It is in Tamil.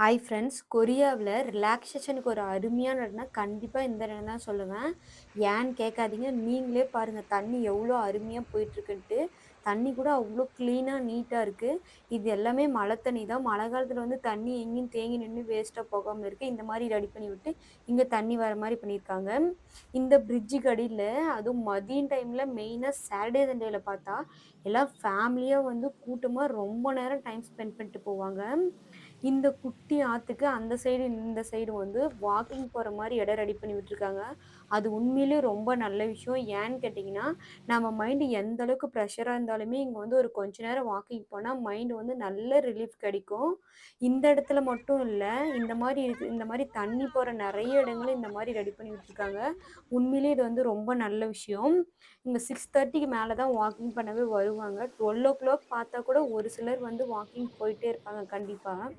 ஹாய் ஃப்ரெண்ட்ஸ் கொரியாவில் ரிலாக்ஸேஷனுக்கு ஒரு அருமையான இடம்னா கண்டிப்பாக இந்த இடம் தான் சொல்லுவேன். ஏன்னு கேட்காதீங்க. நீங்களே பாருங்கள் தண்ணி எவ்வளோ அருமையாக போயிட்டுருக்குன்ட்டு. தண்ணி கூட அவ்வளோ க்ளீனாக நீட்டாக இருக்குது இது எல்லாமே மழை தண்ணி தான். மழை காலத்தில் வந்து தண்ணி எங்கேயும் தேங்கி நின்று வேஸ்ட்டாக போகாமல் இருக்குது இந்த மாதிரி ரெடி பண்ணி விட்டு இங்கே தண்ணி வர மாதிரி பண்ணியிருக்காங்க. இந்த பிரிட்ஜுக்கு அடியில் அதுவும் மதியம் டைமில் மெயினாக சாட்டர்டே சண்டேயில் பார்த்தா எல்லாம் ஃபேமிலியாக வந்து கூட்டமாக ரொம்ப நேரம் டைம் ஸ்பெண்ட் பண்ணிட்டு போவாங்க. இந்த குட்டி குட்டி ஆற்றுக்கு அந்த சைடு இந்த சைடு வந்து வாக்கிங் போகிற மாதிரி இடம் ரெடி பண்ணி விட்டுருக்காங்க. அது உண்மையிலேயே ரொம்ப நல்ல விஷயம். ஏன்னு கேட்டிங்கன்னா நம்ம மைண்டு எந்த அளவுக்கு ப்ரெஷராக இருந்தாலுமே இங்கே வந்து ஒரு கொஞ்ச நேரம் வாக்கிங் போனால் மைண்டு வந்து நல்ல ரிலீஃப் கிடைக்கும். இந்த இடத்துல மட்டும் இல்லை இந்த மாதிரி இருக்கு இந்த மாதிரி தண்ணி போகிற நிறைய இடங்களும் இந்த மாதிரி ரெடி பண்ணி விட்டுருக்காங்க. உண்மையிலேயே இது வந்து ரொம்ப நல்ல விஷயம். இங்கே சிக்ஸ் தேர்ட்டிக்கு மேலே தான் வாக்கிங் பண்ணவே வருவாங்க. டுவெல் ஓ கிளாக் பார்த்தா கூட ஒரு சிலர் வந்து வாக்கிங் போயிட்டே இருப்பாங்க கண்டிப்பாக